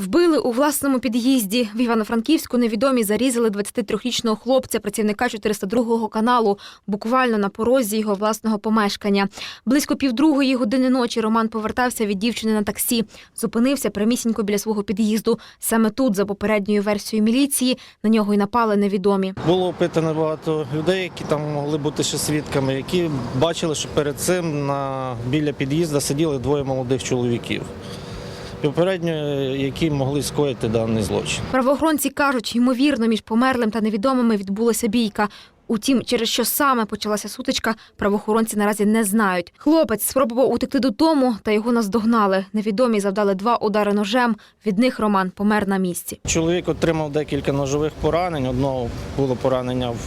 Вбили у власному під'їзді. В Івано-Франківську невідомі зарізали 23-річного хлопця, працівника 402-го каналу, буквально на порозі його власного помешкання. Близько півдругої години ночі Роман повертався від дівчини на таксі. Зупинився прямісінько біля свого під'їзду. Саме тут, за попередньою версією міліції, на нього й напали невідомі. Було опитано багато людей, які там могли бути ще свідками, які бачили, що перед цим на біля під'їзду сиділи двоє молодих чоловіків. Попередньо, які могли скоїти даний злочин. Правоохоронці кажуть, ймовірно, між померлим та невідомими відбулася бійка. Утім, через що саме почалася сутичка, правоохоронці наразі не знають. Хлопець спробував утекти додому, та його наздогнали. Невідомі завдали два удари ножем. Від них Роман помер на місці. Чоловік отримав декілька ножових поранень. Одного було поранення в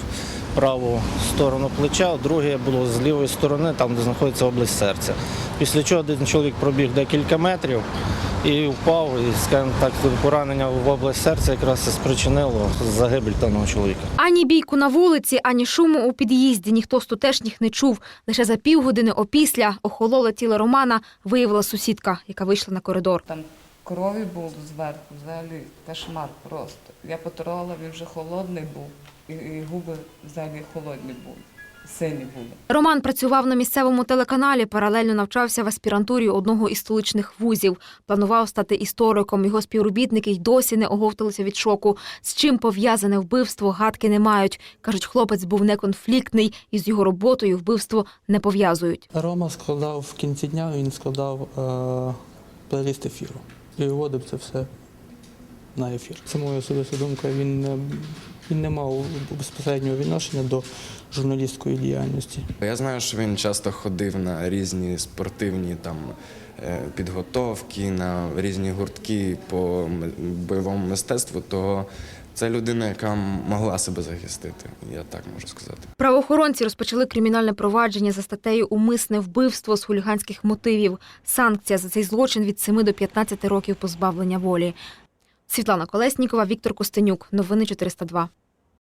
праву сторону плеча, друге було з лівої сторони, там де знаходиться область серця. Після чого один чоловік пробіг декілька метрів і впав, і скажімо так, поранення в область серця якраз і спричинило загибель даного чоловіка. Ані бійку на вулиці, ані шуму у під'їзді ніхто з тутешніх не чув. Лише за півгодини опісля охололе тіло Романа виявила сусідка, яка вийшла на коридор. Там крові було зверху, взагалі кошмар просто. Я потрогала, він вже холодний був, і, і губи взагалі холодні були, сині були. Роман працював на місцевому телеканалі, паралельно навчався в аспірантурі одного із столичних вузів. Планував стати істориком. Його співробітники й досі не оговталися від шоку. З чим пов'язане вбивство, гадки не мають. Кажуть, хлопець був неконфліктний і з його роботою вбивство не пов'язують. Рома складав в кінці дня, він складав е, плейліст ефіру і виводив це все на ефір. Це моя особиста думка. Він, не- він не мав безпосереднього відношення до журналістської діяльності. Я знаю, що він часто ходив на різні спортивні там е, підготовки, на різні гуртки по бойовому мистецтву, то це людина, яка могла себе захистити, я так можу сказати. Правоохоронці розпочали кримінальне провадження за статтею Умисне вбивство з хуліганських мотивів. Санкція за цей злочин від 7 до 15 років позбавлення волі. Світлана Колеснікова, Віктор Костенюк. Новини 402.